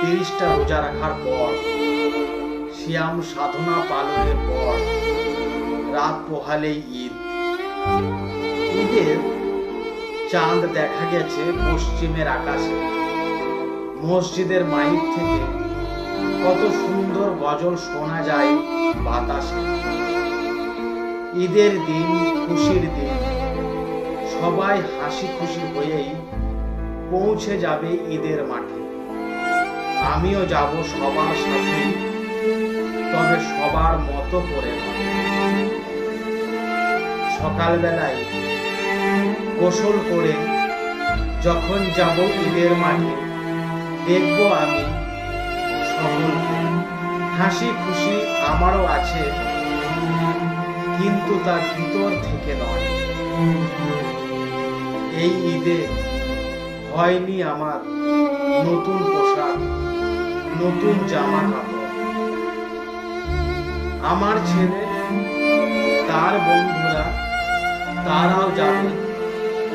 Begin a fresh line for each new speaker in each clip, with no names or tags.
তিরিশটা রোজা রাখার পর শ্যাম সাধনা পালনের পর, রাত পোহালেই ঈদ। ঈদের চাঁদ দেখা গেছে পশ্চিমের আকাশে। মসজিদের মাইক থেকে কত সুন্দর গজল শোনা যায় বাতাসে। ঈদের দিন, খুশির দিন, সবাই হাসি খুশি হয়েই পৌঁছে যাবে ঈদের মাঠে। আমিও যাব সবার সাথে, তবে সবার মতো করে সকালবেলায় গোসল করে যখন যাব ঈদের মাঠে, দেখব আমি সকলকে হাসি খুশি আমারও আছে, কিন্তু তার ভিতর থেকে নয়। এই ঈদে হয়নি আমার নতুন পোশাক। নতুন জামা কাপড়। আমার ছেলে, তার বন্ধুরা, তারাও যাবে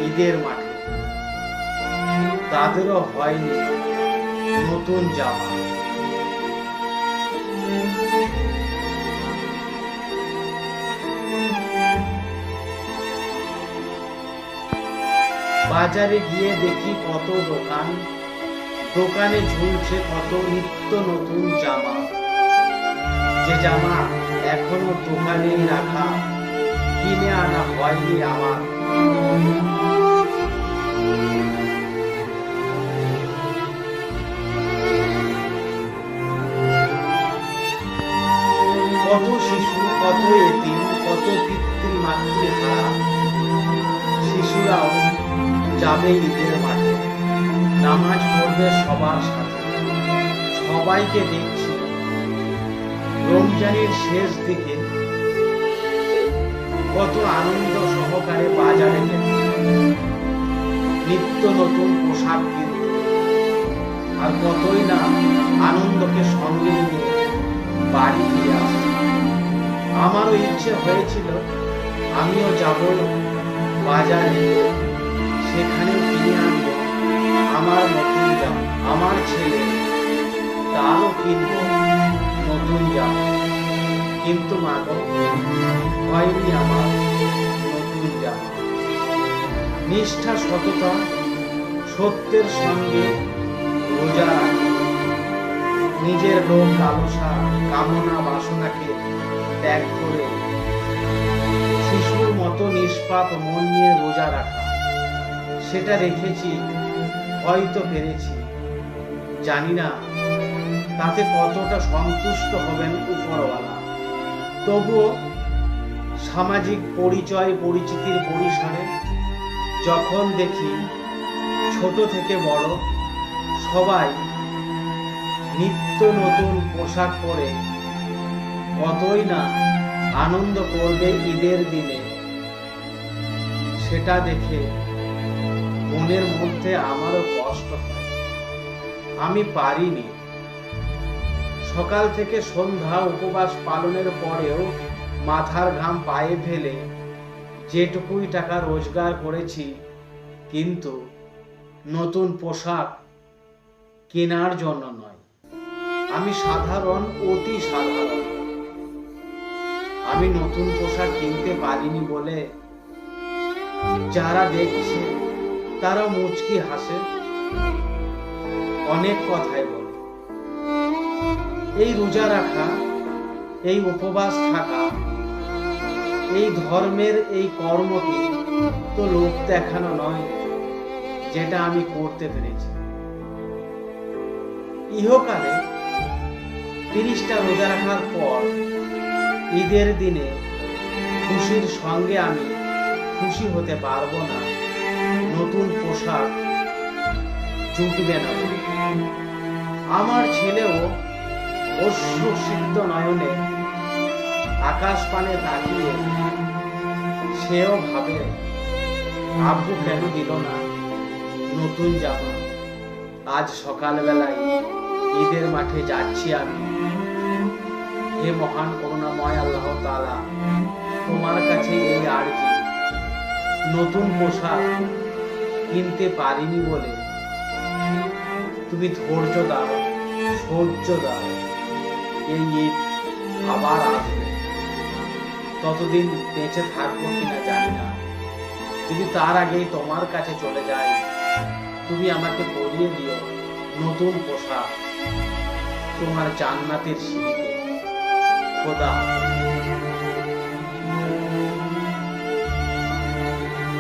ঈদের মাঠে। তাদেরও হয়নি নতুন জামা। বাজারে গিয়ে দেখি কত দোকান। দোকানে ঝুলছে কত নিত্য নতুন জামা। যে জামা এখনও দোকানেই রাখা, কিনে আনা হয়নি আমার। কত শিশু, কত এতিম, কত পিতৃ, মাতৃ, হারা। শিশুরাও যাবে ঈদের মাঠে। নামাজ পড়বে সবার সাথে। সবাইকে দেখছি। রমজানের শেষ দিকে কত আনন্দ সহকারে বাজারে নিত্য নতুন পোশাক কিনত আর কতই না আনন্দকে সঙ্গে নিয়ে বাড়ি ফিরে আসত আমারও ইচ্ছে হয়েছিল, আমিও যাব বাজারে, সেখানে কিনে আনব। আমার নতুন জামা আমার ছেলে, তারও কিনবো নতুন জামা কিন্তু মা গো হয়নি আমার নতুন জামা নিষ্ঠা, সততা, সত্যের সঙ্গে রোজা নিজের লোক লালসা, কামনা, বাসনাকে ত্যাগ করে শিশুর মতো নিষ্পাপ মন নিয়ে রোজা রাখা। সেটা রেখেছি হয়তো পেরেছি। জানি না, তাতে কতটা সন্তুষ্ট হবেন উপরওয়ালা। তবুও সামাজিক পরিচয় পরিচিতির পরিসরে যখন দেখি ছোট থেকে বড় সবাই নিত্য নতুন পোশাক পরে, কতই না আনন্দ করবে ঈদের দিনে। সেটা দেখে মনের মধ্যে আমারও কষ্ট হয়। আমি পারিনি। সকাল থেকে সন্ধ্যা উপবাস পালনের পরেও মাথার ঘাম পায়ে ফেলে যেটুকুই টাকা রোজগার করেছি, কিন্তু নতুন পোশাক কেনার জন্য নয়। আমি সাধারণ, অতি সাধারণ। আমি নতুন পোশাক কিনতে পারিনি বলে যারা দেখছে তারা মুচকি হাসে, অনেক কথাই বলে। এই রোজা রাখা, এই উপবাস থাকা, এই ধর্মের এই কর্মটি তো লোক দেখানো নয় যেটা আমি করতে পেরেছি। ইহকালে তিরিশটা রোজা রাখার পর ঈদের দিনে খুশির সঙ্গে আমি খুশি হতে পারব না। নতুন পোশাক জুটবে না। আমার ছেলেও অশ্রু সিদ্ধ নয়নে আকাশ পানে তাকিয়ে সেও ভাবে, আব্বু কেন দিল না? নতুন জামা। আজ সকালবেলায় ঈদের মাঠে যাচ্ছি আমি। হে মহান করুণাময় আল্লাহ তাআলা, তোমার কাছে এই আরজি নতুন পোশাক কিনতে পারিনি বলে। তুমি ধৈর্য দাও, সহ্য দাও, এই ঈদ আবার আসবে। ততদিন বেঁচে থাকব কিনা জানি না। যদি তার আগেই তোমার কাছে চলে যাই, তুমি আমাকে পরিয়ে দিও নতুন পোশাক তোমার জান্নাতের সিঁড়িতে। খোদা।